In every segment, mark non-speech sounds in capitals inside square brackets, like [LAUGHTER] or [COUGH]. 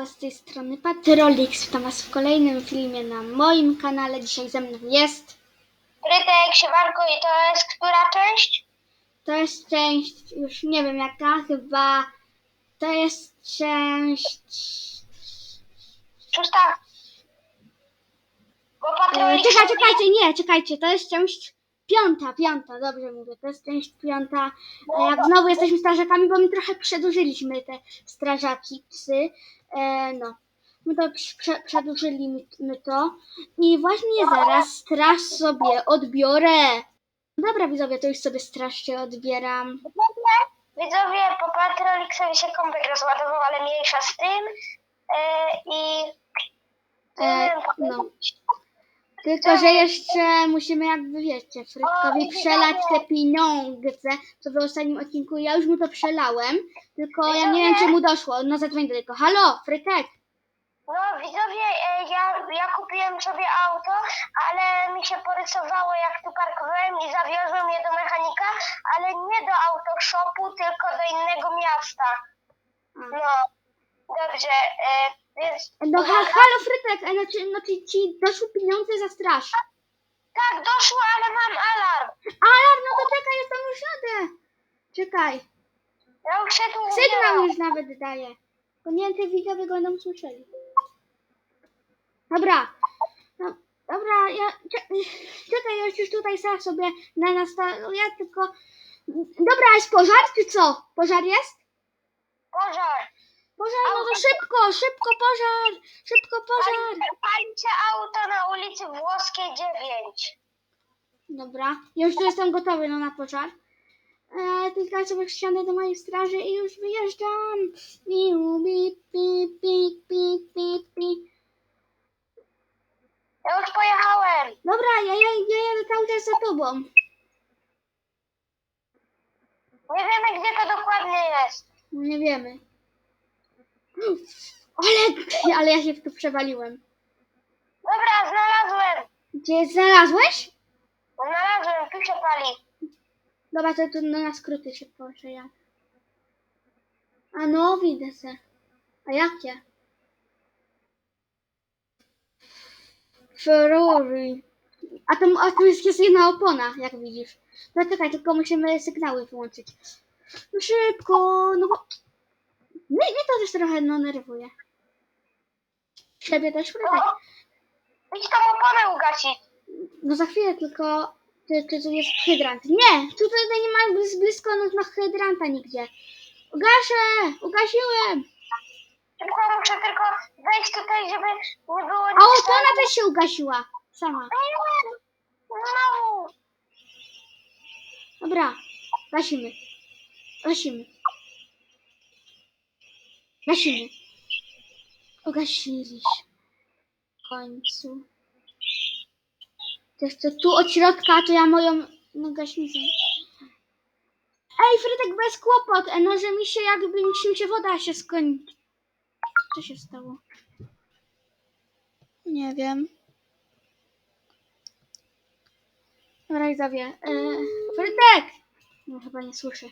Z tej strony Patrolix, witam Was w kolejnym filmie na moim kanale. Dzisiaj ze mną jest. Frytek, siemanko i to jest która część? To jest część, już nie wiem jaka, chyba. To jest część. Szósta. Bo E, patrolik czekaj, sobie- czekajcie, nie, czekajcie, to jest część piąta, piąta, dobrze mówię, to jest część piąta. E, jak znowu jesteśmy strażakami, bo my trochę przedłużyliśmy te strażaki, psy. E, no, my to prze, przedłużyliśmy to. I właśnie zaraz straż sobie odbiorę. Dobra, widzowie, to już sobie strasznie odbieram. Widzowie, po patroliksowi się komputer rozładował, ale mniejsza z tym. E, I... E, no. Tylko, że jeszcze musimy jakby, wiecie, Frytkowi przelać te pieniądze, co w ostatnim odcinku, ja już mu to przelałem, tylko ja nie wiem, czy mu doszło, no zadzwoń do niego. Halo, Frytek! No widzowie, e, ja, ja kupiłem sobie auto, ale mi się porysowało jak tu parkowałem i zawiozłem je do mechanika, ale nie do autoshopu, tylko do innego miasta. No, dobrze, e, więc... No ha, halo, Frytek, e, znaczy, znaczy ci doszły pieniądze za straż. Tak, doszło, ale mam alarm. Alarm, no to czekaj, ja tam już jadę. Czekaj, Ja już się tu sygnał już nawet daję. Bo nie wiem, czy widzowie go będą słyszeli. Dobra, no, dobra, ja, cze- czekaj, ja już tutaj sam sobie na nastawię, tylko... Dobra, jest pożar, czy co? Pożar jest? Pożar. Pożar, no to szybko, szybko pożar, szybko pożar. Pańcie auto na ulicy Włoskiej 9. Dobra, ja już tu jestem gotowy no, na pożar. E, tylko sobie wsiądę do mojej straży i już wyjeżdżam. Piu, pi, pi, pi, pi, pi, pi. Ja już pojechałem. Dobra, ja, ja, ja jadę cały czas za tobą. Nie wiemy, gdzie to dokładnie jest. No nie wiemy. Ale, ale ja się w to przewaliłem. Dobra, znalazłem. Gdzie znalazłeś? Znalazłem, tu się pali. Dobra, to, to no, na skróty się proszę ja. A no, widzę se. A jakie? Ferrari. A tam, a tu jest, jest jedna opona, jak widzisz. No czekaj, tylko musimy sygnały wyłączyć. No szybko, no. Mnie, mnie to też trochę no, nerwuje. Siebie też, tak. O, idź tą oponę ugasić. No za chwilę tylko. Czy, czy tu jest hydrant? Nie! Tu tutaj nie ma blis- blisko no, no, hydranta nigdzie. Ugaszę! Ugasiłem! Tylko muszę tylko wejść tutaj, żeby nie było A opona też się ugasiła. Sama. Nie, Znowu. Dobra. Gasimy. Gasimy. Gasimy. Ugasiliśmy. W końcu. To jeszcze tu od środka, to ja moją no, gaśnicę. Ej, Frytek, bez kłopot. E, No, że mi się jakby mi się woda się skończy. Co się stało? Nie wiem. Dobra, widzowie. E, Frytek! No chyba nie słyszę.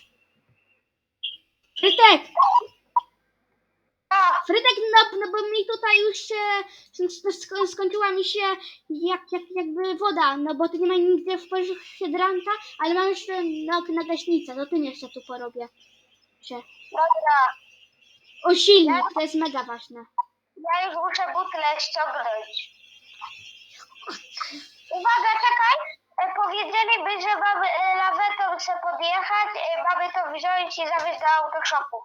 Frytek! Frytek, no, no bo mi tutaj już się sko- sko- skończyła mi się jak, jak, jakby woda, no bo tu nie ma nigdzie w pobliżu hydranta, ale mam jeszcze no, na gaśnicę, to tym jeszcze tu porobię. Się. dobra. O silnik, to jest mega ważne. Ja już muszę butlę ściągnąć. Uwaga, czekaj. E, Powiedzieliby, że mamy e, lawetą chcę podjechać, e, mamy to wziąć i zawieźć do autoshopu.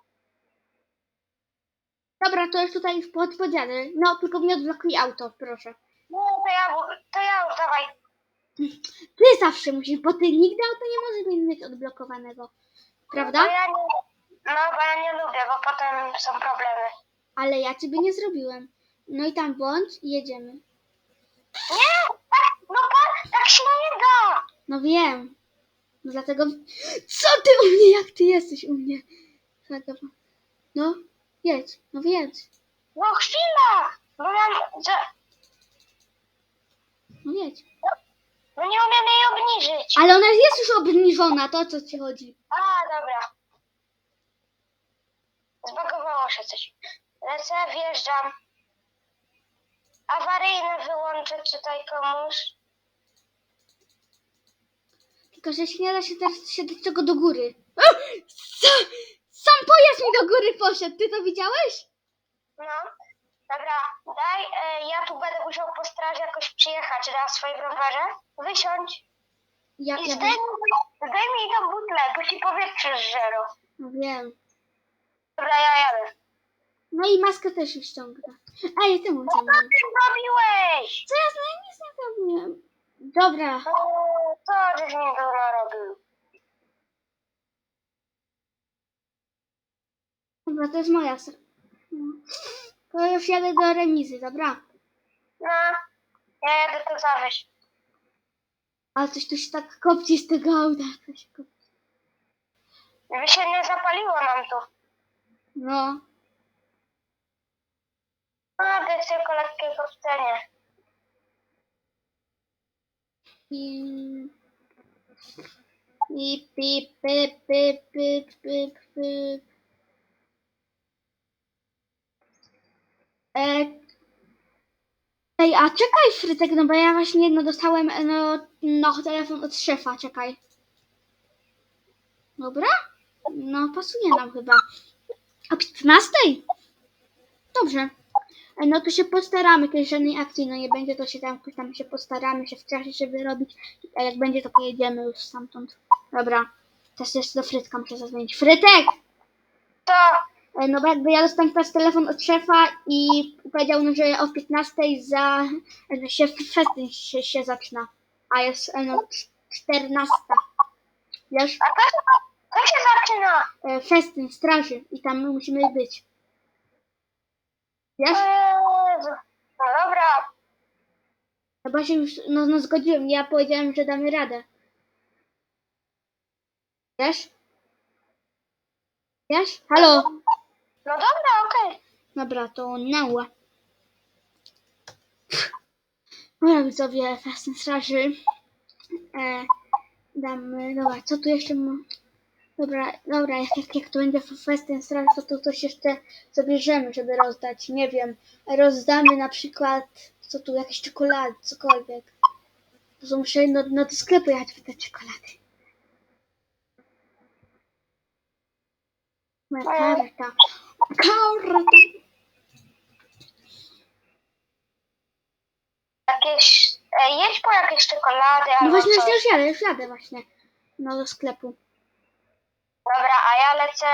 Dobra, to już tutaj pod, podjadę. No, tylko mi odblokuj auto, proszę. No, to ja, to ja już, dawaj. Ty zawsze musisz, bo ty nigdy auto nie możesz mieć odblokowanego. Bo Prawda? ja nie, no, bo ja nie lubię, bo potem są problemy. Ale ja ciebie nie zrobiłem. No i tam bądź i jedziemy. Nie, tak, no tak, tak się nie da. No wiem. No dlatego. Co ty u mnie, jak ty jesteś u mnie? No, jedź, no jedź. No chwila, bo mam, że, No jedź. no nie umiem jej obniżyć. Ale ona jest już obniżona, to o co ci chodzi. A, dobra. Zbagowało się coś. Lecę, wjeżdżam. Awaryjne wyłączę tutaj komuś. Tylko, że się nie da się teraz się do tego do góry. O! Sa- Sam pojazd mi do góry poszedł, ty to widziałeś? No, dobra, daj, e, ja tu będę musiał po straży jakoś przyjechać na swoim rowerze. Wysiądź Ja, i ja zdejmij, zdejmij tą butlę, bo ci powietrze zżero. no wiem. Dobra, ja jadę. No i maskę też już ściągnę. Ej, ty mu Co ty zrobiłeś? Co ja znam? Nic nie zrobiłem. Dobra, O, co żeś mi tu narobił? Dobra, to jest moja strona. No. To już jadę do remizy, dobra? No, ja jadę to zawieźć. Ale coś tu się tak kopci z tego auta. To się kopci. Żeby się nie zapaliło nam tu. No, No, to jest tylko lekkie kopcenie. i... I pip, pip, pip, pip, pip, pip. Ej, a czekaj Frytek, no bo ja właśnie no dostałem e, no, no telefon od szefa, czekaj. Dobra? No pasuje nam chyba. O 15? Dobrze. E, No to się postaramy, kiedy żadnej akcji no nie będzie, to się tam, tam się postaramy się w czasie, żeby robić. A jak będzie, to pojedziemy już stamtąd. Dobra. Teraz jeszcze do Frytka muszę zadzwonić. Frytek! E, No bo jakby ja dostałem teraz telefon od szefa i powiedział, no, że o 15 za, że się [LAUGHS] festyn się, się zaczyna, a jest e, no, cz- 14. Wiesz, a to, to się zaczyna. e, festyn straży i tam my musimy być. Wiesz? Jezu. No dobra, Chyba się już no, no zgodziłem, ja powiedziałem, że damy radę. Wiesz? Wiesz? Halo? No dobra, okej. Dobra, to nała. Dobra, widzowie, Festyn Straży. E, damy, dobra, co tu jeszcze mam? Dobra, dobra, jak, jak, jak to będzie Festyn Straży, to tu coś jeszcze zabierzemy, żeby rozdać. Nie wiem, rozdamy na przykład, co tu, jakieś czekolady, cokolwiek. To są muszę no, no do sklepu jechać po te czekolady. Moja karta. Karta. Jakieś, e, jedź po jakieś czekolady No albo właśnie, coś. już jadę, już jadę właśnie. No do sklepu. Dobra, a ja lecę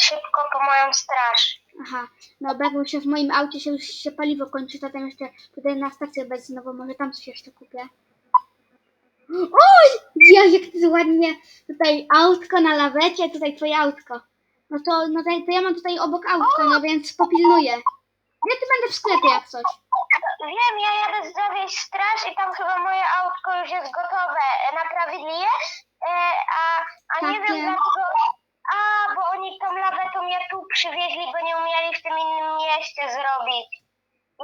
szybko po moją straż. Aha, no jakbym się w moim aucie się już się paliwo kończy, to tam jeszcze tutaj na stację benzynową, może tam coś jeszcze kupię. Oj! Ja, jak ty ładnie tutaj autko na lawecie, tutaj twoje autko. No to, no to, to ja mam tutaj obok autko, no więc popilnuję. Ja tu będę w sklepie jak coś. Wiem, ja jadę zawieźć straż i tam chyba moje autko już jest gotowe. E, Naprawili je, e, a, a nie Takie. wiem dlaczego. A, bo oni tą lawetą je tu przywieźli, bo nie umieli w tym innym mieście zrobić.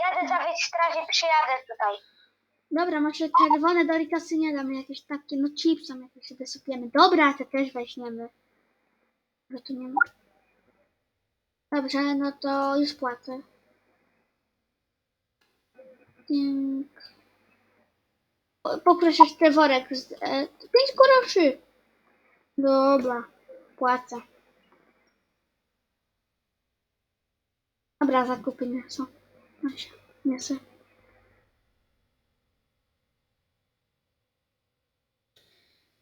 Jadę zawieźć straż i przyjadę tutaj. Dobra, może czerwone Doritosy nie damy, jakieś takie, no chipsy jakieś sobie sypiemy. Dobra, te też weźmiemy. Że tu nie ma. Dobrze, no to już płacę. Tink. O, Poproszę jeszcze worek z e, pięć groszy. Dobra, płacę. Dobra, zakupy. Asia, niosę.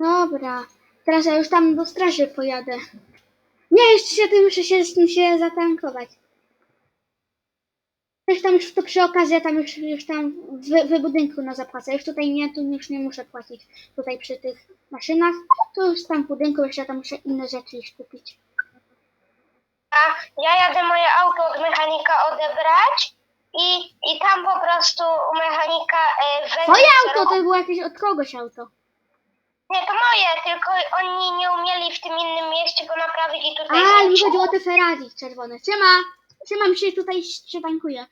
Dobra, teraz ja już tam do straży pojadę. Nie, jeszcze się tym muszę się się zatankować. Też tam już to przy okazji, ja tam już, już tam w, w budynku na zapłacę. Już tutaj nie, tu już nie muszę płacić. Tutaj przy tych maszynach, to już tam w budynku jeszcze tam muszę inne rzeczy już kupić. A ja jadę moje auto od mechanika odebrać i, i tam po prostu u mechanika e, Twoje auto to było jakieś od kogoś auto. Nie, to moje, tylko oni nie umieli w tym innym mieście go naprawić i A, tutaj ale mi chodziło o te Ferrari czerwone. Siema! Siema, mi się tutaj się tankuje.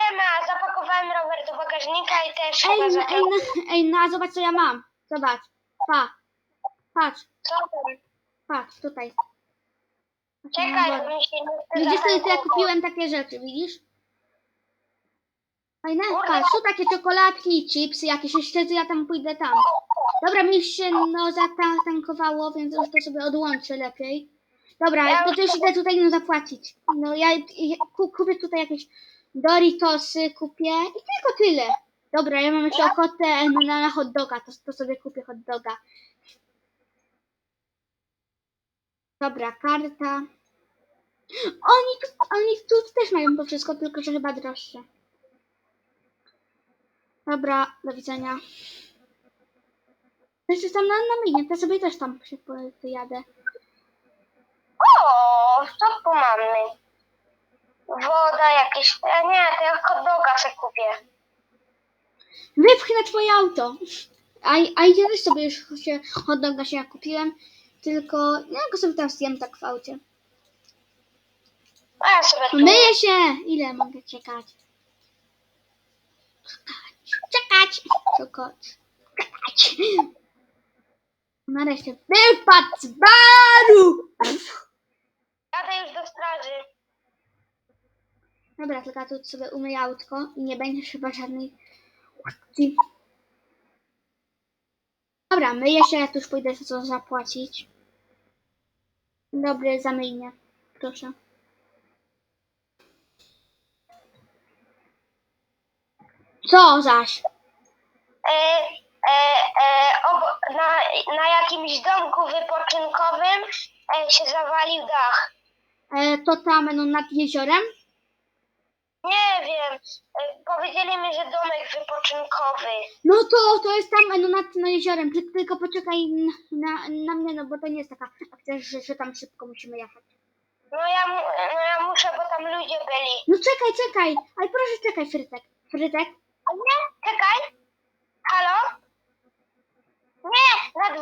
Nie ma, zapakowałem rower do bagażnika i też Ej, chyba no, ej, no, ej, no, a zobacz co ja mam. Zobacz. Pa. Patrz, Co tam? patrz, tutaj. Czekaj, bo mi się nie chce Widzisz, to ja kupiłem takie rzeczy, widzisz? Patrz, są takie czekoladki, chipsy jakieś, jeszcze to ja tam pójdę tam. Dobra, mi się no zatankowało, więc już to sobie odłączę lepiej. Dobra, Ja to, idę tutaj no, zapłacić. No ja, ja ku- kupię tutaj jakieś Doritosy, kupię i tylko tyle. Dobra, ja mam jeszcze ochotę na, na hot doga, to, to sobie kupię hot doga. Dobra, karta. Oni tu, oni tu też mają to wszystko, tylko że chyba droższe. Dobra, do widzenia. Jeszcze tam na, na minie, to sobie też tam pojadę. O, co tu mamy? Woda jakieś. E, nie, to ja hot doga sobie kupię. Wypchnę twoje auto. A, a ja też sobie już się hot doga się kupiłem, tylko ja go sobie tam zjem tak w aucie. A ja sobie tu. Myję się! Ile mogę czekać? Czekać! Czekać! Czekać! Nareszcie wypadł z baru! Jadę już do straży. Dobra, tylko tu sobie umyję autko i nie będzie chyba żadnej akcji. Dobra, myję się, ja tu już pójdę co zapłacić. Dobry, zamyj mnie. Proszę. Co zaś? E, e, e, na, na jakimś domku wypoczynkowym się zawalił dach. To tam no, nad jeziorem? Nie wiem. Powiedzieli mi, że domek wypoczynkowy. No to, to jest tam no, nad no, jeziorem. Ty, tylko poczekaj na, na, mnie, no bo to nie jest taka akcja, że, że tam szybko musimy jechać. No ja, no ja muszę, bo tam ludzie byli. No czekaj, czekaj. Ale proszę czekaj, Frytek. Frytek? A nie, czekaj. Halo? Nie, nad,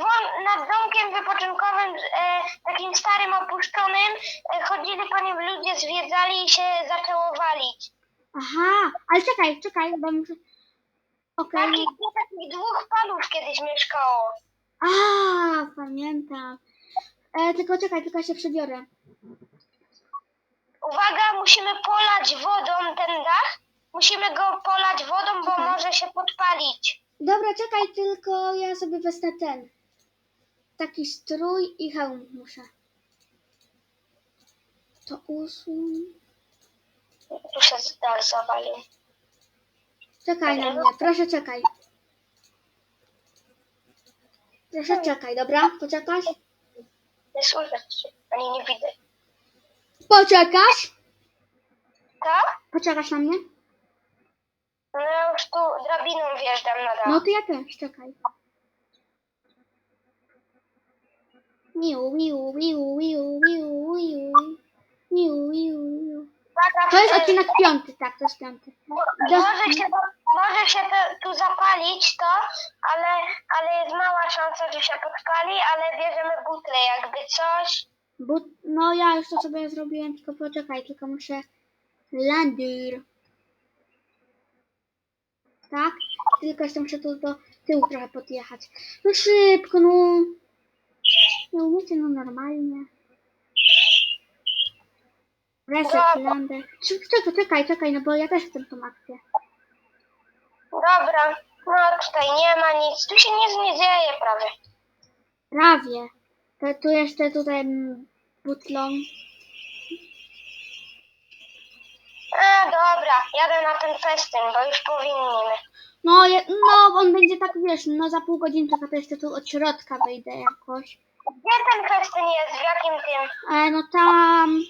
nad domkiem wypoczynkowym, e, takim starym, opuszczonym, e, chodzili po nim ludzie, zwiedzali i się zaczęło walić. Aha, ale czekaj, czekaj, bo muszę... Okej. Takich, takich dwóch panów kiedyś mieszkało. A, pamiętam. E, tylko czekaj, tylko ja się przebiorę. Uwaga, musimy polać wodą ten dach. Musimy go polać wodą, bo Okej. może się podpalić. Dobra, czekaj, tylko ja sobie wezmę ten. Taki strój i hełm muszę. To usuń. Tu się zawalił. Czekaj na mnie, proszę czekaj. Proszę czekaj, dobra? Poczekasz? Nie słychać, ani nie widzę. Poczekasz? Tak? Poczekasz na mnie? No ja już tu drabiną wjeżdżam na dach. No to ja też, czekaj. Miu, miu, miu, miu, miu, miu. Miu, miu, miu. Uwaga, To jest e, odcinek piąty, tak, to jest piąty. Mo- Do- Może się, może się to, tu zapalić to, ale, ale jest mała szansa, że się podpali, ale bierzemy butlę jakby coś. Bo, no ja już to sobie zrobiłem, tylko poczekaj, tylko muszę landur. Tak? Tylko jeszcze muszę tu do tyłu trochę podjechać. No szybko, no. Nie umiecie, no normalnie. Reset, lander. Czekaj, czekaj, czekaj, no bo ja też chcę tą akcję. Dobra, no tutaj nie ma nic, tu się nic nie dzieje prawie. Prawie. To tu jeszcze tutaj mm, butlą. E, dobra, jadę na ten festyn, bo już powinniśmy. No, je, no, on będzie tak, wiesz, no za pół godziny, tylko to jeszcze tu od środka wyjdę jakoś. Gdzie ten festyn jest? W jakim tym? E, no tam,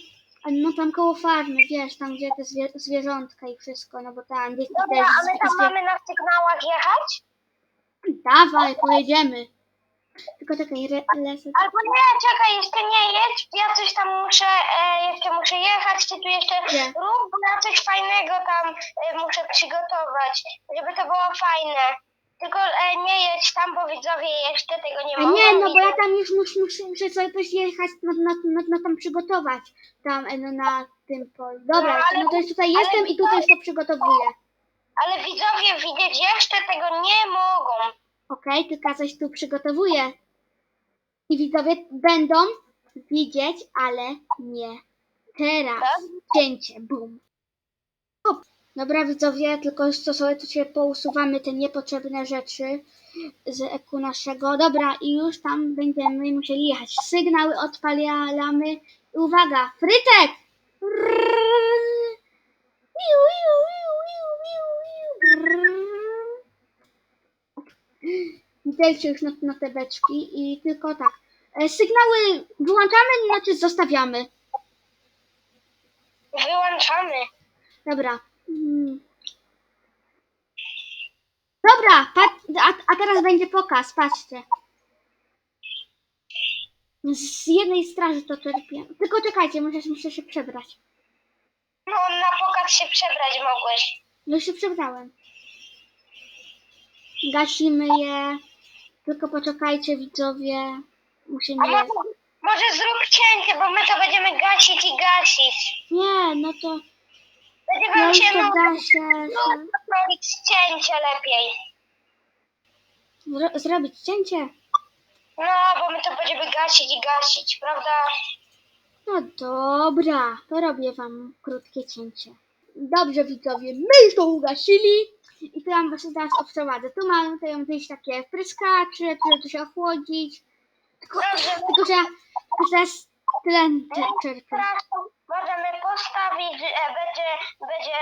no tam koło farmy, wiesz, tam gdzie te zwie, zwierzątka i wszystko, no bo tam dzieci Dobra, też a my tam mamy na sygnałach jechać? Dawaj, pojedziemy. Tylko czekaj, re, reset. Albo nie, czekaj, jeszcze nie jedź, ja coś tam muszę, e, jeszcze muszę jechać, ty tu jeszcze Nie. rób, bo ja coś fajnego tam e, muszę przygotować, żeby to było fajne. Tylko e, nie jedź tam, bo widzowie jeszcze tego nie A mogą. nie, no bo ja widzieć. tam już muszę, muszę, muszę sobie coś jechać, no, no, no, no tam przygotować, tam e, no, na tym polu. Dobra, No, ale- no to już tutaj ale jestem i tutaj już to przygotowuję. Ale widzowie widzieć jeszcze tego nie mogą. Okej, tylko ja coś tu przygotowuję. I widzowie będą widzieć, ale nie teraz. Tak? Cięcie, bum. Dobra widzowie, tylko co sobie tu się pousuwamy te niepotrzebne rzeczy z eku naszego. Dobra, i już tam będziemy musieli jechać. Sygnały odpalamy. I uwaga, frytek! Iu, iu, iu, iu, iu, iu. Witajcie już na, na te beczki i tylko tak. E, Sygnały wyłączamy, znaczy zostawiamy. Wyłączamy. Dobra. Mm. Dobra, pat- a, a teraz będzie pokaz, patrzcie. Z jednej straży to czerpię. Tylko czekajcie, muszę, muszę się przebrać. No na pokaz się przebrać mogłeś. Już się przebrałem. Gasimy je. Tylko poczekajcie, widzowie. Musimy je... może, może zrób cięcie, bo my to będziemy gasić i gasić. Nie, no to Będzie ja wam już się to no, gaszę. robić cięcie lepiej. Zro- zrobić cięcie? No, bo my to będziemy gasić i gasić, prawda? No dobra, to robię wam krótkie cięcie. Dobrze widzowie, my już to ugasili i tu wam właśnie teraz obprowadzę. Tu mamy tutaj wyjść takie pryskacze, które tu się ochłodzić. Tylko, tylko że tylko teraz tlen czer- czerpię. teraz możemy postawić, e, będzie, będzie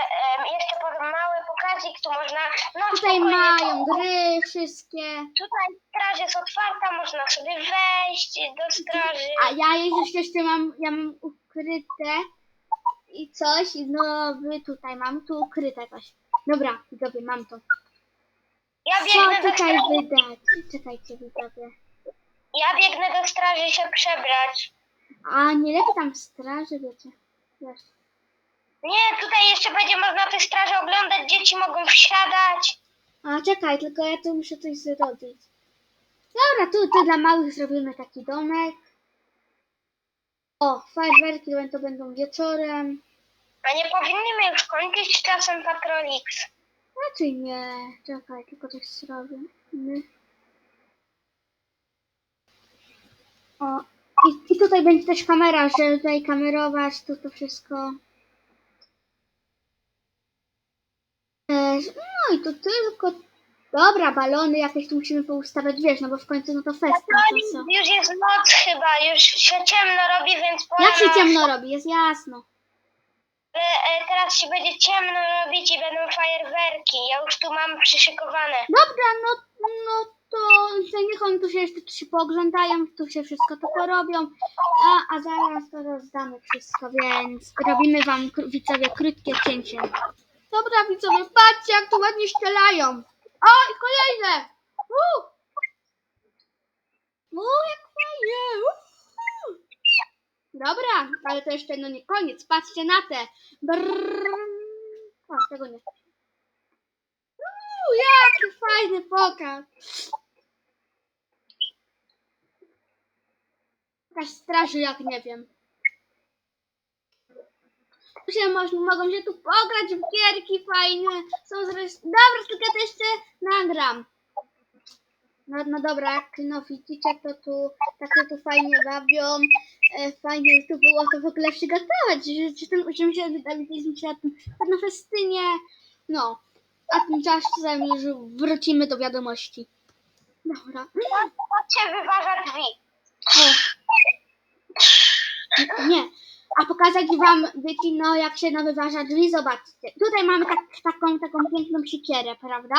jeszcze potem mały pokazik, tu można... No, Tutaj spokojnie, mają gry wszystkie. Tutaj straż jest otwarta, można sobie wejść do straży. A ja już jeszcze mam, ja mam ukryte i coś, no wy tutaj mam tu ukryte coś. Dobra, widzowie, mam to. Ja Co biegnę do tutaj straży, wydać? Czekajcie, widzowie. ja biegnę do straży się przebrać. A nie lepiej tam straży, wiecie. Wiesz. Nie, tutaj jeszcze będzie można te straże oglądać, dzieci mogą wsiadać. A czekaj, tylko ja tu muszę coś zrobić. Dobra, tu, tu dla małych zrobimy taki domek. O, fajerwerki to będą wieczorem. A nie powinniśmy już kończyć czasem Patrolix. Raczej nie. Czekaj, tylko coś zrobię. My. O, i, i tutaj będzie też kamera, żeby tutaj kamerować, tu to wszystko. E, no i to tylko. Dobra, balony jakieś tu musimy poustawiać, wiesz, no bo w końcu no to fest. No to co? Już jest noc chyba, już się ciemno robi, więc pora Jak się na- ciemno robi, jest jasno. E, e, teraz się będzie ciemno robić i będą fajerwerki. Ja już tu mam przyszykowane. Dobra, no, no to niech oni tu się jeszcze tu się pooglądają, tu się wszystko to porobią, a, a zaraz to rozdamy wszystko, więc robimy wam widzowie krótkie cięcie. Dobra widzowie, patrzcie jak tu ładnie strzelają. O i kolejne! U! U, jak fajnie! Dobra, ale to jeszcze no nie koniec, patrzcie na te. Brrr. O, tego nie. Uuu, jaki fajny pokaz. Jakaś straży, jak nie wiem. Się można, mogą się tu pograć w gierki fajne. Są zresztą... Dobra, tylko to jeszcze nagram. No, no dobra, jak no widzicie, to tu takie tu fajnie bawią. E, fajnie tu było to w ogóle przygotować, że, że, ten, że my się się na tym na festynie. No, a tymczasem już wrócimy do wiadomości. Dobra. Chodźcie, wyważa drzwi. O. Nie. A pokazać wam, wiecie, no jak się no wyważa drzwi, zobaczcie. Tutaj mamy tak, taką, taką piękną siekierę, prawda?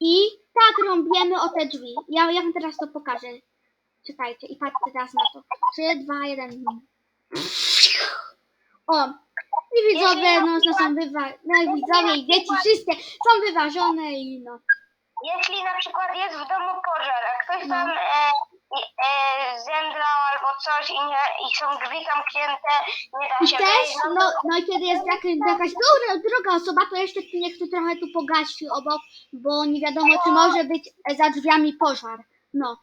I tak rąbiemy o te drzwi. Ja, ja wam teraz to pokażę. Czekajcie i patrzcie teraz na to. 3, 2, 1. O! I widzowie, no, no są wywa... No i widzowie i dzieci wszystkie są wyważone i no. Jeśli na przykład jest w domu pożar, a ktoś No. tam e, e, zemdlał albo coś i, nie, i są drzwi zamknięte, nie da I się też, wejść, no no, no i kiedy jest jakaś, jakaś druga, druga osoba, to jeszcze niech tu trochę tu pogasi obok, bo nie wiadomo, czy może być e, za drzwiami pożar. No.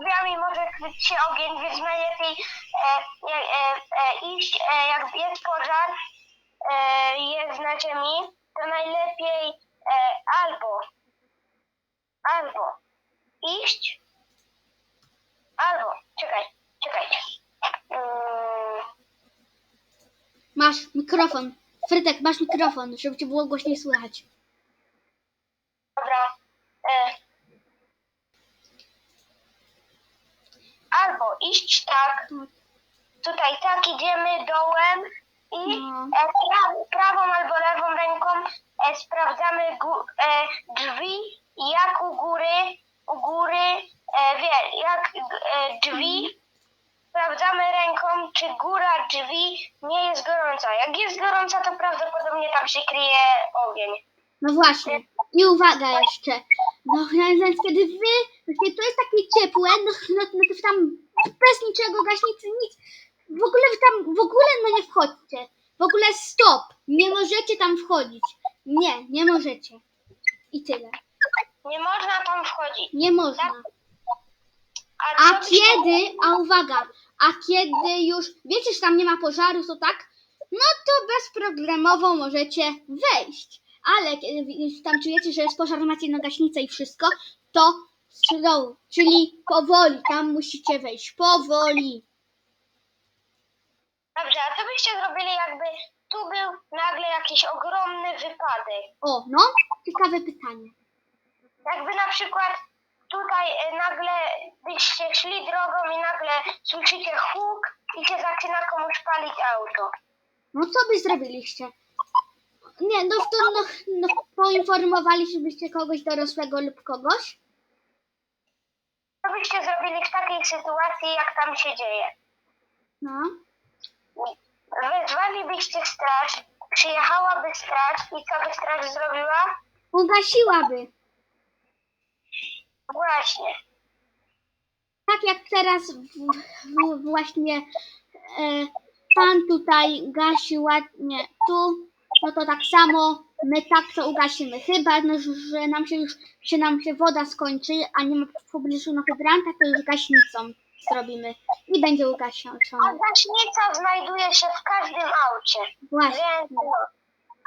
drzwiami może kryć się ogień, więc najlepiej e, e, e, e, iść, e, jak jest pożar, e, jest na ziemi, to najlepiej e, albo, albo iść, Albo, czekaj, czekaj. Yy... Masz mikrofon. Frytek, masz mikrofon, żeby cię było głośniej słychać. Dobra. Yy. Albo iść tak. tak. Tutaj tak idziemy dołem i No. E, pra- prawą albo lewą ręką e, sprawdzamy e, drzwi, jak u góry, u góry wie, jak e, drzwi, sprawdzamy ręką, czy góra drzwi nie jest gorąca. Jak jest gorąca, to prawdopodobnie tam się kryje ogień. No właśnie. I uwaga jeszcze. No więc kiedy wy, kiedy to jest takie ciepłe, no, no, no to tam bez niczego gaśnicy, nic. W ogóle wy tam, w ogóle no nie wchodźcie. W ogóle stop. Nie możecie tam wchodzić. Nie, nie możecie. I tyle. Nie można tam wchodzić. Nie można. A, kiedy, a uwaga, a kiedy już wiecie, że tam nie ma pożaru, to tak, no to bezproblemowo możecie wejść. Ale kiedy tam czujecie, że jest pożar, macie na gaśnicę i wszystko, to slow, czyli powoli, tam musicie wejść, powoli. Dobrze, a co byście zrobili, jakby tu był nagle jakiś ogromny wypadek? O, no, ciekawe pytanie. Jakby na przykład tutaj e, nagle byście szli drogą i nagle słyszycie huk i się zaczyna komuś palić auto. No co by zrobiliście? Nie, no to no, no, poinformowalibyście kogoś dorosłego lub kogoś? Co byście zrobili w takiej sytuacji, jak tam się dzieje? No. Wezwalibyście straż, przyjechałaby straż i co by straż zrobiła? Ugasiłaby. Właśnie. tak jak teraz w, w, właśnie e, pan tutaj gasi ładnie tu, no to tak samo my tak to ugasimy. Chyba, no, że- nam się już się nam się woda skończy, a nie ma w pobliżu no hydrantach, to już gaśnicą zrobimy i będzie A ugaszony. gaśnica znajduje się w każdym aucie. Właśnie. Więc no.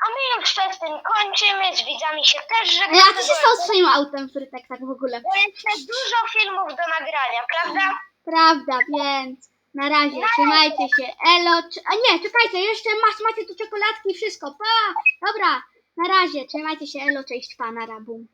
A my już przez tym kończymy, z widzami się też żegnamy. A co się stało z twoim autem, Frytek, tak w ogóle? Bo jeszcze dużo filmów do nagrania, prawda? Prawda, więc na razie, trzymajcie się. Elo, czy... a nie, czekajcie, jeszcze masz, macie tu czekoladki i wszystko. Pa! Dobra, na razie, trzymajcie się, Elo, cześć, pana Rabum.